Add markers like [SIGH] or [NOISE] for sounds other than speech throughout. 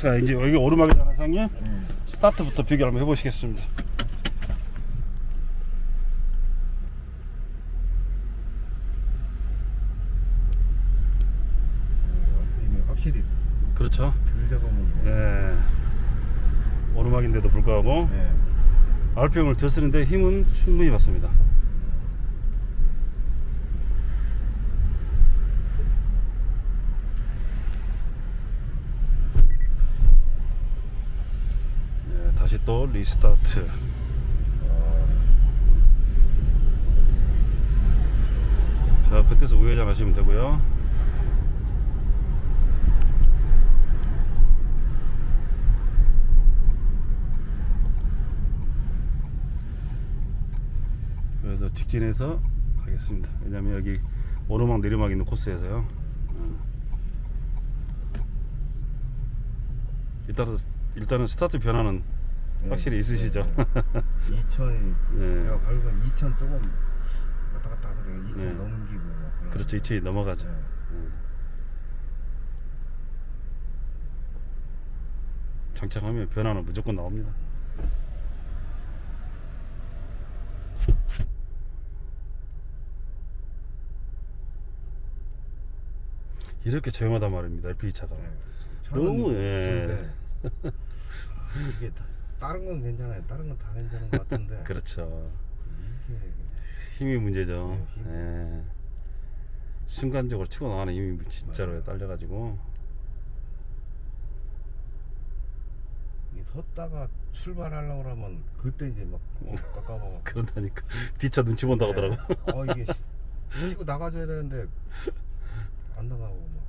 자 이제 여기 상님 음. 스타트부터 비교 한번 해보시겠습니다. 확실히 그렇죠. 덜 잡아먹네. 네. 오르막인데도 불구하고 네. RPM을 더 쓰는데 힘은 충분히 받습니다. 네, 다시 또 리스타트. 자, 그때서 우회전 하시면 되고요. 그래서 직진해서 가겠습니다. 왜냐면 여기 오르막 내리막 있는 코스에서요. 어. 일단은 일단은 스타트 변화는 확실히 있으시죠. [LAUGHS] 2000이 네. 제가 밟으면 2000 조금 왔다 갔다 하거든요. 2000 네. 넘기고 막 그러고. 그렇죠. 2천이 넘어가죠. 네. 음. 장착하면 변화는 무조건 나옵니다. 이렇게 조용하단 말입니다. LPG 차가. 네. 너무, 예. 좋은데 아, 이게 다, 다른 건 괜찮아요. 다른 건 다 괜찮은 것 같은데 [LAUGHS] 그렇죠. 이게 힘이 문제죠. 네, 힘. 예. 순간적으로 치고 나가는 힘이 진짜로 맞아요. 딸려가지고 이 섰다가 출발하려고 그러면 그때 이제 막 어, 깎아봐. [LAUGHS] 그런다니까 뒷차 눈치 본다고 하더라고. 어 이게 시- 치고 나가줘야 되는데 안 나가고 막.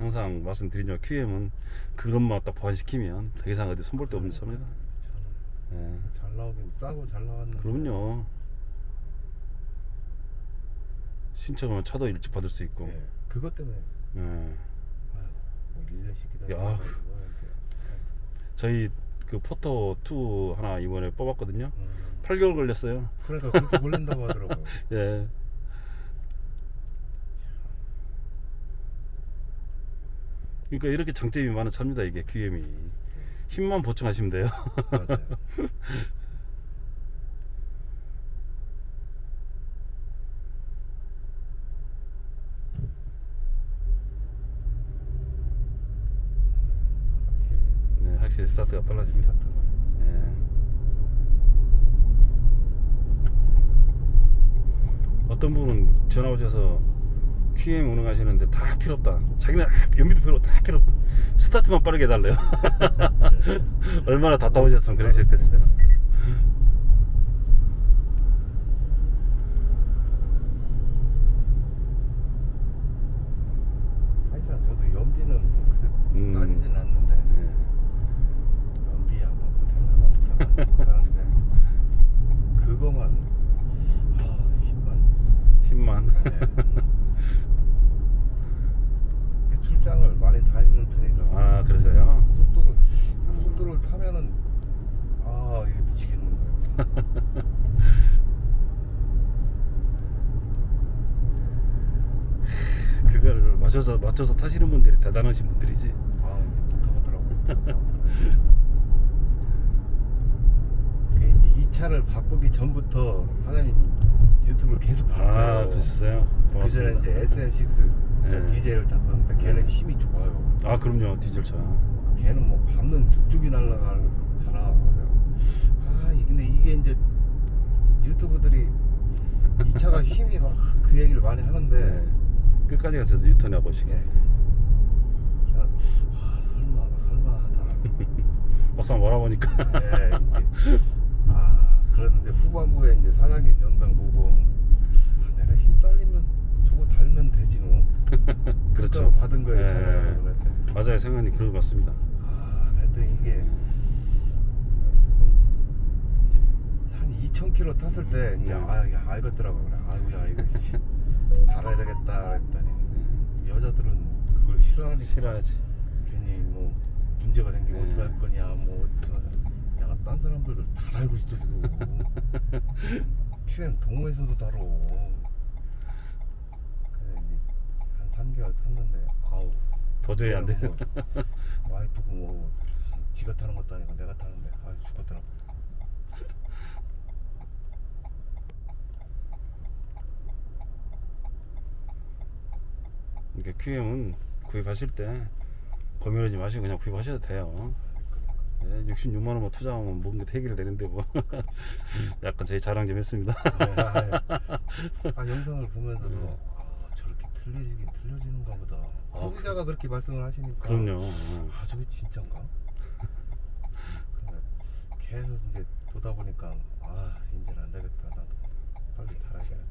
항상 말씀드리지만 QM은 그것만 딱 보완시키면 더 이상 어디 손볼 데 없는 차입니다. 저는 예. 잘 나오긴 싸고 잘 나왔는데. 그럼요. 신청하면 차도 일찍 받을 수 있고. 예, 그것 때문에 예. 아유, 뭐 1년씩 기다려. 야. 저희 그 포토 2 하나 이번에 뽑았거든요. 음, 8개월 걸렸어요. 그러니까 그렇게 걸린다고 하더라고요. [LAUGHS] 예. 그러니까 이렇게 장점이 많은 차입니다. 이게 QM이 힘만 보충하시면 돼요. 맞아요. [LAUGHS] 네, 확실히 스타트가 빨라집니다. 스타트가. 예. 어떤 분은 전화 오셔서 QM 운행하시는데 다 필요 없다. 자기는 연비도 필요 없다. 다 필요 없다. 스타트만 빠르게 해달래요. [LAUGHS] 얼마나 답답하셨으면 그러셨겠어요. 사실상 저도 연비는 뭐 그렇게 음. 따지진 않는데 예. 연비야 뭐 생각하고 못하는데 그거만 아 힘만 [LAUGHS] 힘만. 네. 출장을 많이 다니는 편이라 아, 그러세요? 속도를 타면은 아 이게 미치겠는 거예요. [LAUGHS] 그걸 맞춰서 맞춰서 타시는 분들이 대단하신 분들이지. 아 이제 못하겠더라고요. [LAUGHS] 그 이제 이 차를 바꾸기 전부터 사장님 유튜브를 계속 아, 봤어요. 그러셨어요? 그 전에 고맙습니다. 이제 SM6 저 네. 디젤을 탔었는데 걔는 네. 힘이 좋아요. 아, 그럼요. 디젤차. 걔는 뭐 밟는 족족이 날라가는 차라 아 이- 근데 이게 이제 유튜브들이 이 차가 [LAUGHS] 힘이 막 그 얘기를 많이 하는데 네. 끝까지 가서 유턴해 보시게. 예. 그래서 아 설마 설마 하다 [LAUGHS] 막상 몰아보니까. 예 이제 아 그런 이제 후반부에 이제 사장님 영상 보고 아, 내가 힘 딸리면 저거 달면 되지 뭐 [LAUGHS] 그렇죠. 그러니까 받은 거예요 예. 차를 그랬대 맞아요. 생각이 그런 것 같습니다. 아 그랬더니 이게 한 2,000km 탔을 때 이제 음. 아 이게 알겠더라고 그래 아유야 이거 씨, 달아야 되겠다 그랬더니 여자들은 그걸 싫어하니까 싫어하지. 괜히 뭐 문제가 생기면 네. 어떻게 할 거냐 뭐 야딴 사람들도 다 달고 있어 지금 QM 동호회에서도 다뤄 3개월 탔는데 아우 도저히 안 돼. 뭐 [LAUGHS] 와이프가 뭐 지- 지가 타는 것도 아니고 내가 타는데 아 죽겠더라고. 이게 QM은 구입하실 때 고민하지 마시고 그냥 구입하셔도 돼요. 네, 66만 원만 투자하면 뭔가 해결이 되는데 뭐 [LAUGHS] 약간 저희 자랑 좀 했습니다. 네, 아, [LAUGHS] 아 영상을 보면서도 아 저렇게 틀려지긴 틀려지는가 보다. 소비자가 그 렇게 말씀을 하시니까 그럼요. 아 저게 진짠가? 그래, 계속 이제 보다 보니까 아 이제는 안 되겠다 나도 빨리 달아야겠다.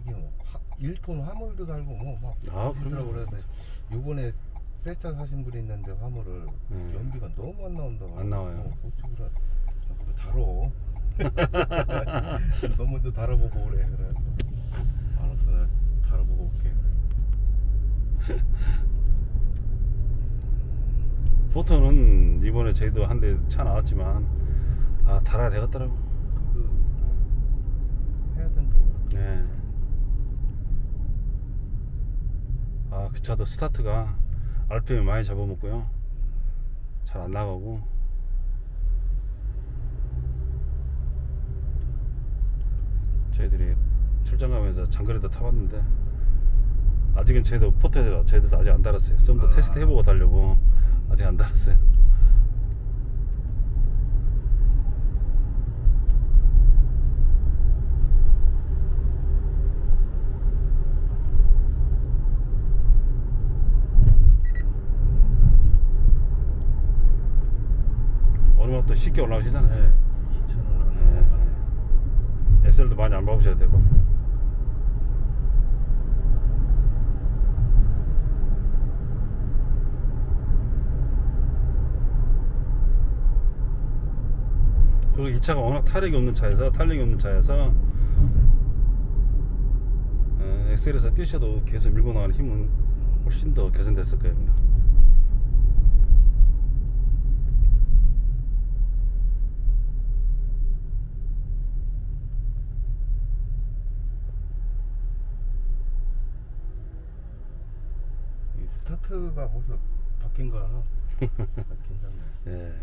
이게 뭐 화, 1톤 화물도 달고 뭐막 아, 그러더라고 그럼요. 그래서 요번에 새차 사신 분이 있는데 화물을 네. 연비가 너무 안 나온다고 안 나와요. 어쩌구나 그거 달어 너 먼저 달아보고 그래 그래 알았어 달아보고 올게 그래. 포터는 이번에 저희도 한 대 차 나왔지만 아 달아야 되겠더라고. 그거 해야 된다고 네. 아, 그 차도 스타트가 RPM 많이 잡아먹고요. 잘 안 나가고. 저희들이 출장 가면서 장거리도 타봤는데 아직은 저희도 포트에라 저희들도 아직 안 달았어요. 좀더 아. 테스트 해보고 달려고 아직 안 달았어요. 쉽게 올라오시잖아요. 네 2천원 안 네. 넘어가네 SL도 많이 안 밟으셔야 되고. 그리고 이 차가 워낙 타력이 없는 차여서 탄력이 없는 차여서 에, 엑셀에서 뛰셔도 계속 밀고 나가는 힘은 훨씬 더 개선됐을 겁니다. 이 스타트가 벌써 바뀐 거야 아, 괜찮네 [LAUGHS] 예.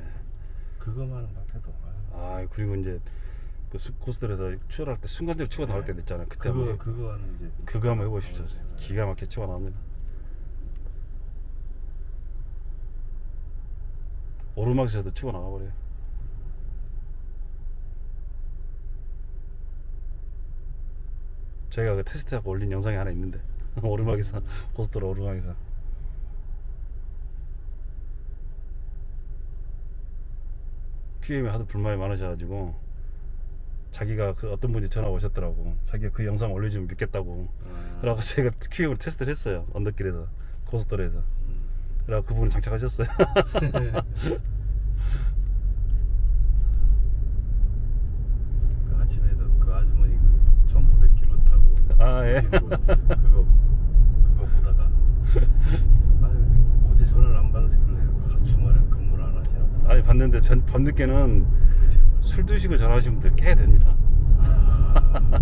그거만은 바뀌어도. 아 그리고 이제 그 수- 코스들에서 출할 때 순간적으로 치고 나올 때 있잖아요. 그때 그거 한번 그거 하는 이제 그거 한번 해보십시오. 어, 네. 기가 막히게 치고 나옵니다. 오르막에서도 치고 나가버려요. 저희가 그 테스트하고 올린 영상이 하나 있는데 [LAUGHS] 오르막에서 고속도로 오르막에서 QM에 하도 불만이 많으셔가지고 자기가 그 어떤 분이 전화 오셨더라고. 자기가 그 영상 올려주면 믿겠다고. 아, 그래갖고 제가 QM을 테스트를 했어요. 언덕길에서 고속도로에서. 음. 그래갖고 그분이 장착하셨어요. [LAUGHS] 그 아침에도 그 아주머니 그 1900km 타고 아, 예. 오신 분, 그거 그거 보다가 아유 어제 전화를 안 받으시길래 아, 주말엔 근무를 안 하시나 보다 아니 봤는데 전 밤늦게는 그렇지 술 드시고 전화하시는 분들 꽤 됩니다. 아,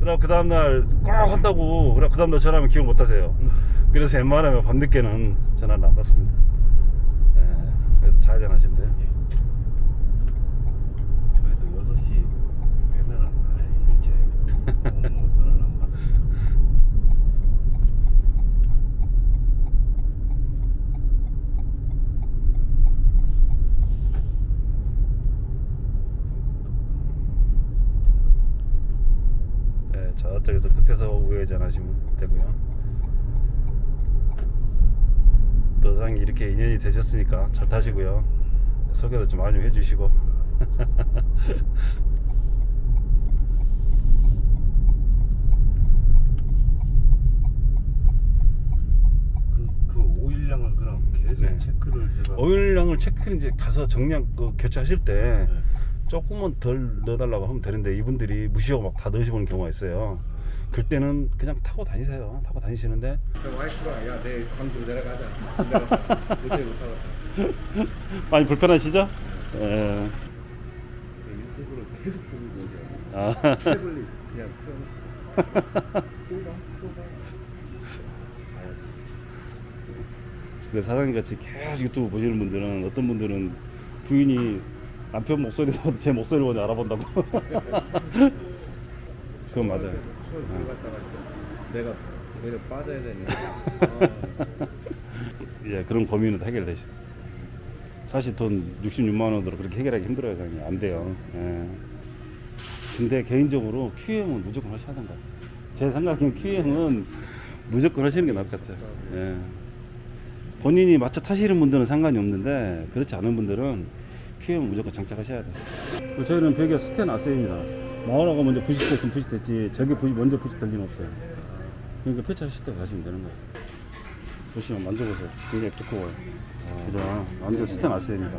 그럼 그 다음날 꼭 한다고. 그래 그 다음날 전화하면 기억 못 하세요. 그래서 웬만하면 밤늦게는 전화를 안 받습니다. 예, 그래서 하시면 돼요 예. 저희도 6시 되면은 아 일체 [LAUGHS] 업무 전화를 안 받아요 예, 저쪽에서 끝에서 우회전 하시면 되고요 또 사장님 이렇게 인연이 되셨으니까 잘 타시고요 소개도 좀 많이 해주시고 [LAUGHS] 그, 그 오일량을 그럼 계속 네. 체크를 제가 오일량을 체크 이제 가서 정량 그 교체하실 때 네. 조금만 덜 넣어달라고 하면 되는데 이분들이 무시하고 막 다 넣으시는 경우가 있어요. 그때는 그냥 타고 다니세요. 타고 다니시는데 와이프가 야 내일 광주 내려가자 내려가자 도저히 못하겠다 [LAUGHS] 많이 불편하시죠? 예. 유튜브를 계속 보고 이제 아, 태블릿 그냥 펴. 또봐 또 봐. 그 사장님 같이 계속 유튜브 보시는 분들은 어떤 분들은 부인이 남편 목소리보다 제 목소리를 먼저 알아본다고. [LAUGHS] 그건 맞아요. 수월 들어갔다가 이제 내가 내가 빠져야 되니까. [LAUGHS] 예, 그런 고민은 해결되죠. 사실 돈 66만 원으로 그렇게 해결하기 힘들어요, 사장님. 안 돼요. 예. 근데 개인적으로 QM은 무조건 하셔야 된다. 제 생각엔 QM은 무조건 하시는 게 나을 것 같아요. 예. 본인이 마차 타시는 분들은 상관이 없는데 그렇지 않은 분들은 QM은 무조건 장착하셔야 돼요. 저희는 벽에 스텐 아세입니다. 마을하고 먼저 부식됐으면 부식됐지 저게 부식, 먼저 부식될 리는 없어요. 그러니까 폐차하실 때 가시면 되는 거예요. 보시면 만져보세요. 굉장히 두꺼워요. 그죠? 완전 스텐 아세입니다.